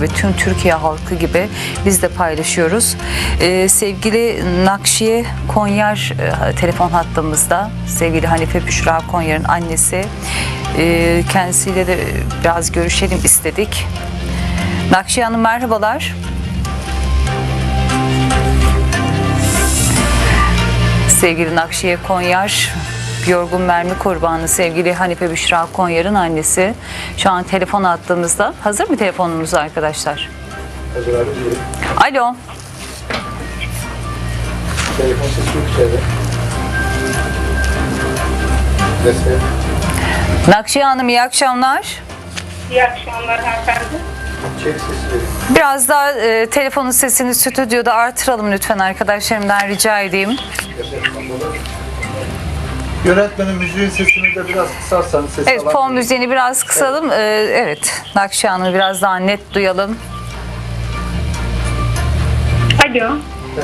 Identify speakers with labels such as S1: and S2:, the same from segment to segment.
S1: ve tüm Türkiye halkı gibi biz de paylaşıyoruz. Ee, sevgili Nakşiye Konyar e, telefon hattımızda. Sevgili Hanife Büşra Konyar'ın annesi. Ee, kendisiyle de biraz görüşelim istedik. Nakşiye Hanım merhabalar. Sevgili Nakşiye Konyar, yorgun mermi kurbanı sevgili Hanife Büşra Konyar'ın annesi. Şu an telefon attığımızda. Hazır mı telefonumuz arkadaşlar?
S2: Hazır abi.
S1: Alo.
S2: Telefon sesi yok içeride. Neyse.
S1: Nakşiye Hanım iyi akşamlar.
S3: İyi akşamlar hanımefendi.
S2: Çek sesi verin.
S1: Biraz daha e, telefonun sesini stüdyoda artıralım lütfen arkadaşlarımdan rica edeyim.
S2: Yönetmenin müziğin sesini de biraz kısarsanız sesi
S1: Evet fon müziğini biraz kısalım. Ee, evet Hanım'ı biraz daha net duyalım.
S3: Alo.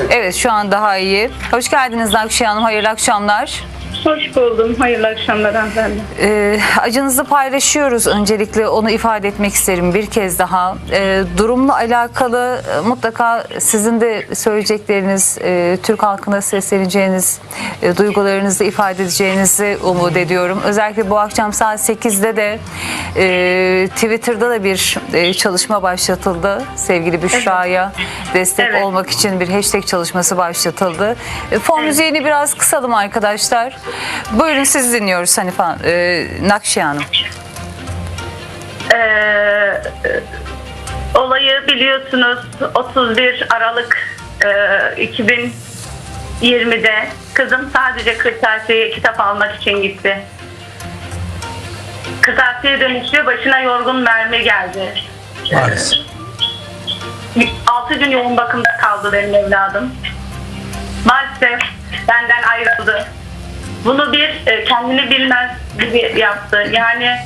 S1: Evet şu an daha iyi. Hoş geldiniz Nakşiye Hanım. Hayırlı akşamlar.
S3: Hoş buldum. Hayırlı akşamlar hanımefendi.
S1: Ee, acınızı paylaşıyoruz öncelikle onu ifade etmek isterim bir kez daha. Ee, durumla alakalı e, mutlaka sizin de söyleyecekleriniz, e, Türk halkına sesleneceğiniz, e, duygularınızı ifade edeceğinizi umut ediyorum. Özellikle bu akşam saat 8'de de e, Twitter'da da bir e, çalışma başlatıldı. Sevgili Büşra'ya destek
S3: Evet.
S1: olmak için bir hashtag çalışması başlatıldı. E, fon müziğini biraz kısalım arkadaşlar. Buyurun siz dinliyoruz Hanife Hanım, e, Nakşiye Hanım.
S3: Ee, e, olayı biliyorsunuz 31 Aralık e, 2020'de kızım sadece kırtasiyeye kitap almak için gitti. Kırtasiye dönüşü başına yorgun mermi geldi.
S2: Maalesef.
S3: 6 gün yoğun bakımda kaldı benim evladım. Maalesef benden ayrıldı. Bunu bir e, kendini bilmez gibi yaptı. Yani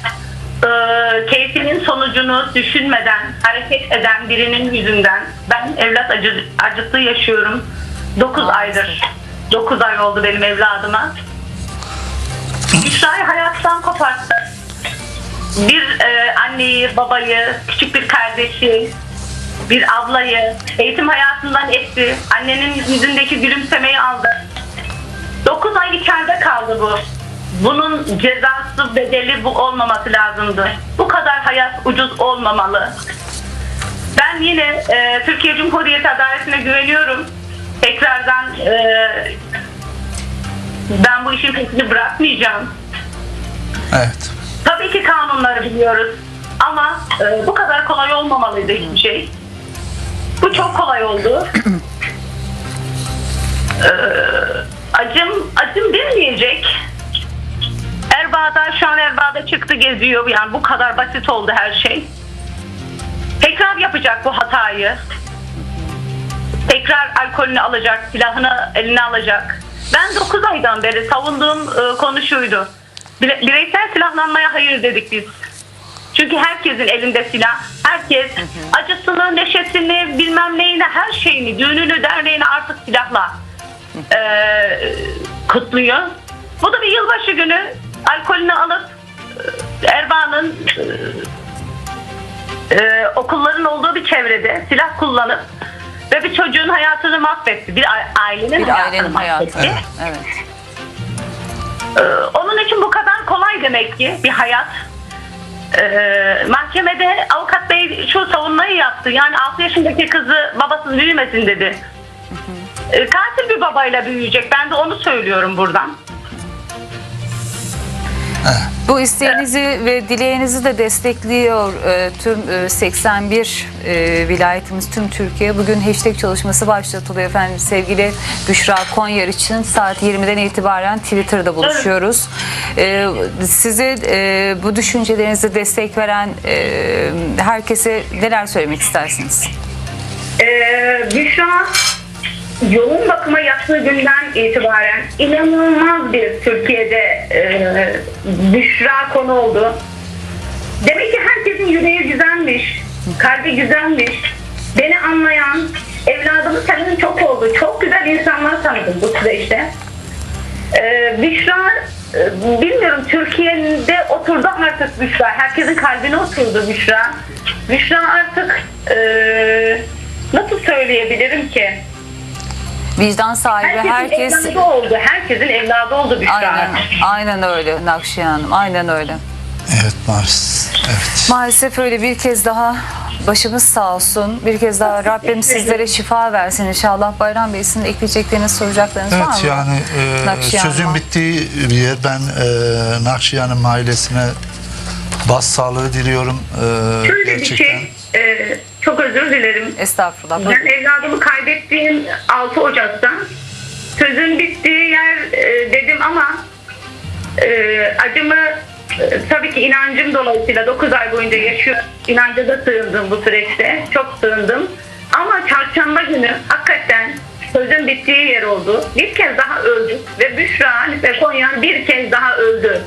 S3: e, keyfinin sonucunu düşünmeden hareket eden birinin yüzünden ben evlat acı, acısı yaşıyorum. 9 aydır. 9 ay oldu benim evladıma. Büşra'yı hayattan koparttı. Bir e, anneyi, babayı, küçük bir kardeşi, bir ablayı eğitim hayatından etti. Annenin yüzündeki gülümsemeyi aldı. 9 ay içeride kaldı bu. Bunun cezası bedeli bu olmaması lazımdı. Bu kadar hayat ucuz olmamalı. Ben yine e, Türkiye Cumhuriyeti adaletine güveniyorum. Tekrardan e, ben bu işin peşini bırakmayacağım.
S4: Evet.
S3: Tabii ki kanunları biliyoruz. Ama e, bu kadar kolay olmamalıydı hiçbir şey. Bu çok kolay oldu. E, acım, acım bilmeyecek. Erbaa'da şu an Erbaa'da çıktı geziyor. Yani bu kadar basit oldu her şey. Tekrar yapacak bu hatayı. Tekrar alkolünü alacak, silahını eline alacak. Ben 9 aydan beri savunduğum e, konu şuydu. Bire- Bireysel silahlanmaya hayır dedik biz. Çünkü herkesin elinde silah. Herkes acısını, neşesini, bilmem neyini, her şeyini, düğününü, derneğini artık silahla e, kutluyor. Bu da bir yılbaşı günü alkolünü alıp e, Erbaa'nın e, e, okulların olduğu bir çevrede silah kullanıp ve bir çocuğun hayatını mahvetti. Bir ailenin
S1: Bir
S3: hayatını
S1: ailenin hayatı.
S3: mahvetti.
S1: Evet.
S3: Ee, onun için bu kadar kolay demek ki bir hayat. Ee, mahkemede avukat bey şu savunmayı yaptı. Yani 6 yaşındaki kızı babasız büyümesin dedi. Ee, katil bir babayla büyüyecek. Ben de onu söylüyorum buradan.
S1: Bu isteğinizi ve dileğinizi de destekliyor e, tüm e, 81 e, vilayetimiz, tüm Türkiye. Bugün hashtag çalışması başlatılıyor efendim. Sevgili Büşra Konyar için saat 20'den itibaren Twitter'da buluşuyoruz. E, size e, bu düşüncelerinize destek veren e, herkese neler söylemek istersiniz?
S3: Ee, Büşra yoğun bakıma yattığı günden itibaren inanılmaz bir Türkiye'de e, Büşra konu oldu. Demek ki herkesin yüreği güzelmiş, kalbi güzelmiş. Beni anlayan, evladımı tanıyan çok oldu. Çok güzel insanlar tanıdım bu süreçte. Ee, Büşra e, bilmiyorum Türkiye'de oturdu artık Büşra. Herkesin kalbine oturdu Büşra. Büşra artık e, nasıl söyleyebilirim ki?
S1: Vicdan sahibi
S3: Herkesin
S1: herkes
S3: evladı oldu. Herkesin evladı oldu Büşra.
S1: aynen, aynen öyle Nakşiye Hanım aynen öyle.
S4: Evet maalesef. Evet.
S1: Maalesef öyle bir kez daha başımız sağ olsun. Bir kez daha Rabbim sizlere şifa versin inşallah. Bayram Bey sizin ekleyecekleriniz soracaklarınız var mı?
S4: Evet yani e,
S1: Nakşiye
S4: sözün
S1: Hanım'a.
S4: bittiği bir yer. Ben e, Nakşiye Hanım ailesine bas sağlığı diliyorum. E,
S3: Şöyle bir
S4: gerçekten.
S3: şey, e, çok özür dilerim.
S1: Estağfurullah.
S3: Ben evladımı kaybettiğim 6 Ocak'ta sözün bittiği yer e, dedim ama e, acımı e, tabii ki inancım dolayısıyla 9 ay boyunca yaşıyor. İnanca da sığındım bu süreçte. Çok sığındım. Ama çarşamba günü hakikaten sözün bittiği yer oldu. Bir kez daha öldük ve Büşra ve Konya bir kez daha öldü.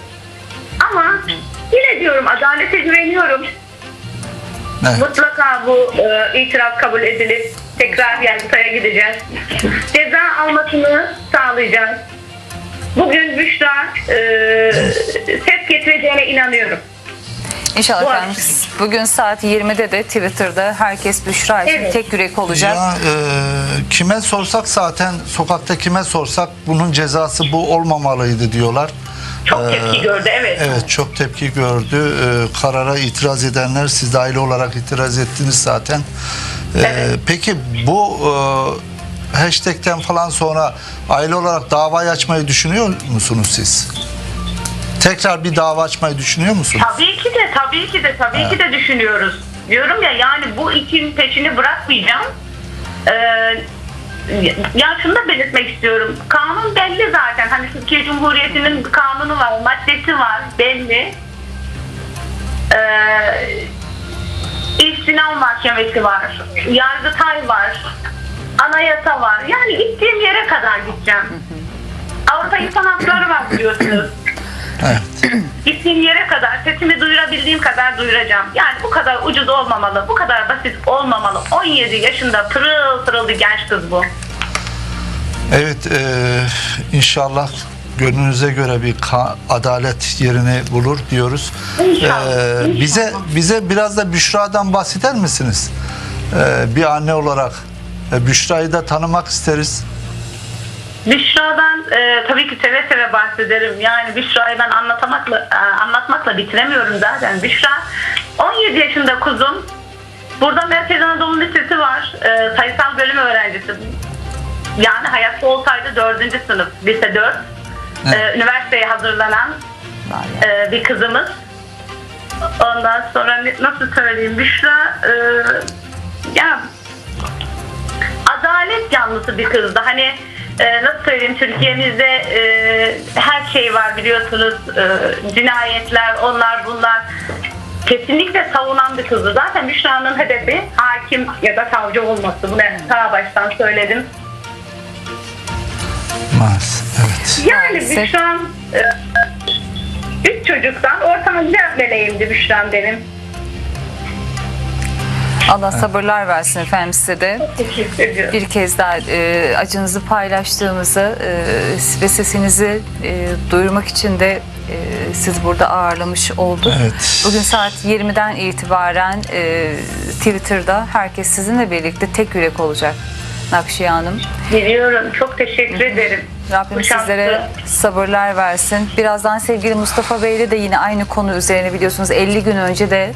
S3: Ama yine diyorum adalete güveniyorum.
S4: Evet.
S3: Mutlaka bu e, itiraf kabul edilip tekrar yargıtaya gideceğiz. Ceza almasını sağlayacağız. Bugün Büşra e, ses getireceğine inanıyorum.
S1: İnşallah
S3: Bu
S1: efendim. Bugün saat 20'de de Twitter'da herkes Büşra için
S3: Evet.
S1: tek yürek olacak.
S4: Ya e, kime sorsak zaten sokakta kime sorsak bunun cezası bu olmamalıydı diyorlar.
S3: Çok tepki gördü evet.
S4: Evet çok tepki gördü. E, karara itiraz edenler siz de aile olarak itiraz ettiniz zaten. E,
S3: Evet.
S4: Peki bu e, hashtag'ten falan sonra aile olarak davayı açmayı düşünüyor musunuz siz? Tekrar bir dava açmayı düşünüyor musunuz?
S3: Tabii ki de tabii ki de tabii ki de düşünüyoruz. Diyorum ya yani bu için peşini bırakmayacağım. Ee, ya şunu da belirtmek istiyorum. Kanun belli zaten. Hani Türkiye Cumhuriyeti'nin kanunu var, maddesi var belli. Ee, İstinal Mahkemesi var, Yargıtay var, Anayasa var. Yani gittiğim yere kadar gideceğim. Avrupa İnsan Hakları var biliyorsunuz.
S4: Evet.
S3: Gittiğim yere kadar sesimi duyurabildiğim kadar duyuracağım. Yani bu kadar ucuz olmamalı, bu kadar basit olmamalı. 17 yaşında pırıl pırıl bir genç kız bu.
S4: Evet, e, inşallah gönlünüze göre bir adalet yerini bulur diyoruz.
S3: İnşallah,
S4: E,
S3: inşallah.
S4: bize bize biraz da Büşra'dan bahseder misiniz? E, bir anne olarak e, Büşra'yı da tanımak isteriz.
S3: Büşra'dan e, tabii ki seve seve bahsederim. Yani Büşra'yı ben anlatamakla, e, anlatmakla bitiremiyorum zaten. Büşra 17 yaşında kuzum. Burada Merkez Anadolu Lisesi var. E, sayısal bölüm öğrencisi. Yani hayatta olsaydı 4. sınıf, lise 4. E, üniversiteye hazırlanan
S1: Var ya.
S3: e, bir kızımız. Ondan sonra nasıl söyleyeyim Büşra e, ya adalet yanlısı bir kızdı. Hani e, nasıl söyleyeyim Türkiye'mizde e, her şey var biliyorsunuz e, cinayetler onlar bunlar kesinlikle savunan bir kızdı. Zaten Büşra'nın hedefi hakim ya da savcı olması. Bunu ta baştan söyledim.
S4: Maalesef. Evet.
S3: Yani
S1: Maalesef.
S3: Büşra e, üç çocuktan ortanca meleğimdi Büşra'm benim.
S1: Allah sabırlar versin efendim size de.
S3: Teşekkür ediyorum.
S1: Bir kez daha e, acınızı paylaştığımızı e, ve sesinizi e, duyurmak için de e, siz burada ağırlamış olduk.
S4: Evet.
S1: Bugün saat 20'den itibaren e, Twitter'da herkes sizinle birlikte tek yürek olacak. Nakşiye Hanım.
S3: Biliyorum. Çok teşekkür ederim.
S1: Rabbim
S3: Bu
S1: sizlere sabırlar versin. Birazdan sevgili Mustafa Bey'le de yine aynı konu üzerine biliyorsunuz 50 gün önce de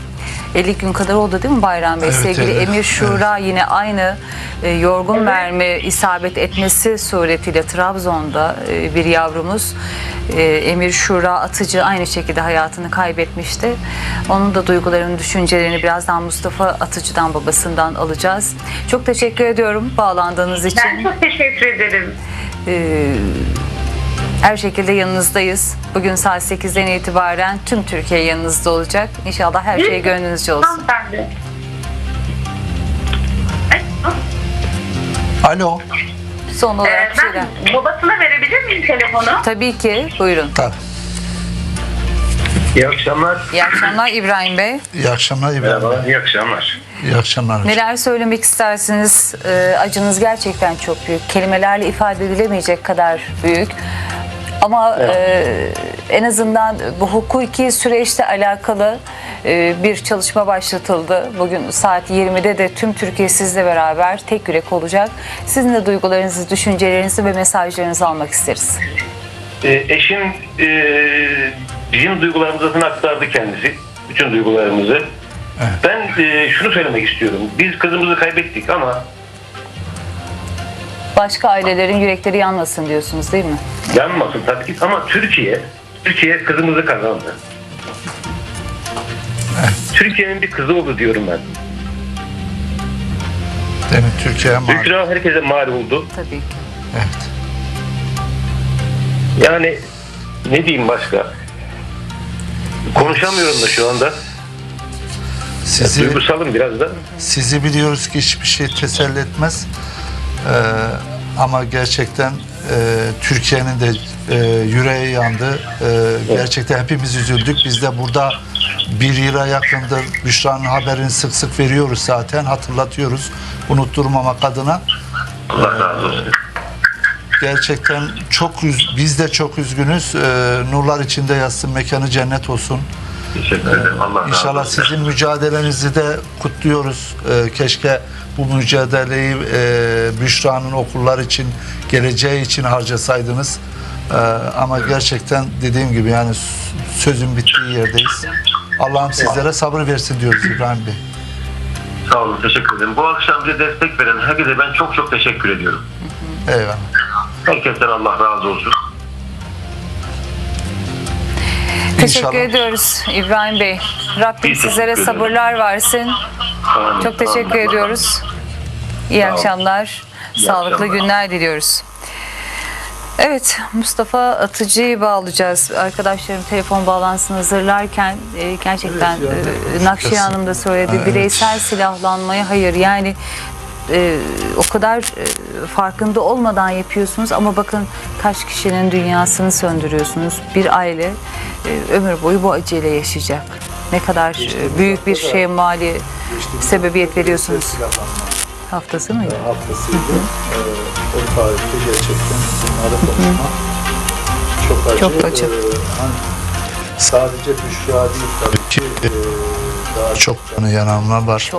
S1: 50 gün kadar oldu değil mi Bayram Bey?
S4: Evet,
S1: sevgili
S4: evet,
S1: Emir Şura yine aynı e, yorgun
S3: Evet.
S1: mermi isabet etmesi suretiyle Trabzon'da e, bir yavrumuz e, Emir Şura Atıcı aynı şekilde hayatını kaybetmişti. Onun da duygularını, düşüncelerini birazdan Mustafa Atıcı'dan babasından alacağız. Çok teşekkür ediyorum bağlandığınız için.
S3: Ben çok teşekkür ederim.
S1: Ee, her şekilde yanınızdayız. Bugün saat 8'den itibaren tüm Türkiye yanınızda olacak. İnşallah her şey gönlünüzce olsun.
S3: Hanımefendi.
S4: Alo.
S1: Son
S3: Ee,
S1: olarak bir şeyler.
S3: ben babasına verebilir miyim telefonu?
S1: Tabii ki. Buyurun.
S4: Tabii.
S5: İyi akşamlar.
S1: İyi akşamlar İbrahim Bey.
S4: İyi akşamlar İbrahim.
S5: Merhaba, iyi akşamlar.
S4: İyi akşamlar.
S1: Neler söylemek istersiniz? Ee, acınız gerçekten çok büyük. Kelimelerle ifade edilemeyecek kadar büyük. Ama e, en azından bu hukuki süreçle alakalı e, bir çalışma başlatıldı. Bugün saat 20'de de tüm Türkiye sizle beraber tek yürek olacak. Sizin de duygularınızı, düşüncelerinizi ve mesajlarınızı almak isteriz.
S5: E, eşim e, bizim duygularımızı aktardı kendisi. Bütün duygularımızı. Ben e, şunu söylemek istiyorum. Biz kızımızı kaybettik ama
S1: Başka ailelerin yürekleri yanmasın diyorsunuz değil mi?
S5: yanmasın tabii ki. Ama Türkiye, Türkiye kızımızı kazandı. Türkiye'nin bir kızı oldu diyorum ben.
S4: Değil mi? Türkiye'ye mal.
S5: Büşra herkese mal oldu.
S1: Tabii ki.
S4: Evet.
S5: Yani ne diyeyim başka? Konuşamıyorum da şu anda.
S4: Sizi
S5: Duygusalım biraz da.
S4: sizi biliyoruz ki hiçbir şey teselli etmez. Ee, ama gerçekten e, Türkiye'nin de e, yüreği yandı. Ee, gerçekten hepimiz üzüldük. Biz de burada bir yıla yakındır Büşra'nın haberini sık sık veriyoruz zaten. Hatırlatıyoruz. Unutturmamak adına.
S5: Allah razı olsun.
S4: Gerçekten çok üz- biz de çok üzgünüz. Ee, nurlar içinde yatsın, mekanı cennet olsun.
S5: Teşekkür ederim. Allah razı
S4: İnşallah
S5: olsun.
S4: sizin mücadelenizi de kutluyoruz. Ee, keşke bu mücadeleyi e, Büşra'nın okullar için, geleceği için harcasaydınız. Ee, ama gerçekten dediğim gibi yani sözün bittiği yerdeyiz. Allah'ım sizlere sabır versin diyoruz İbrahim Bey.
S5: Sağ olun, teşekkür ederim. Bu akşam bize destek veren herkese ben çok çok teşekkür ediyorum.
S4: Eyvallah.
S5: Herkesten Allah razı olsun.
S1: Teşekkür
S4: İnşallah.
S1: ediyoruz İbrahim Bey. Rabbim
S5: Biz teşekkür
S1: sizlere
S5: ederiz.
S1: sabırlar versin.
S5: Amin.
S1: Çok teşekkür
S5: Amin.
S1: ediyoruz. İyi
S5: Sağ olun.
S1: akşamlar.
S5: İyi
S1: Sağlıklı
S5: akşamlar.
S1: günler diliyoruz. Evet Mustafa Atıcı'yı bağlayacağız. Arkadaşlarım telefon bağlantısını hazırlarken e, gerçekten
S2: Evet, yani
S1: e, Nakşiye Hanım da söyledi.
S4: Evet.
S1: Bireysel silahlanmaya hayır yani e, o kadar e, farkında olmadan yapıyorsunuz ama bakın kaç kişinin dünyasını söndürüyorsunuz. Bir aile ömür boyu bu acıyla yaşayacak. Ne kadar e, büyük bir şeye mali sebebiyet veriyorsunuz. Haftası mıydı?
S2: haftasıydı. Ee, o tarihte gerçekten bunları konuşmak çok acı.
S1: Çok acı.
S2: Ee, hani sadece Büşra değil tabii ki. Ee, daha
S4: Çok yananlar var.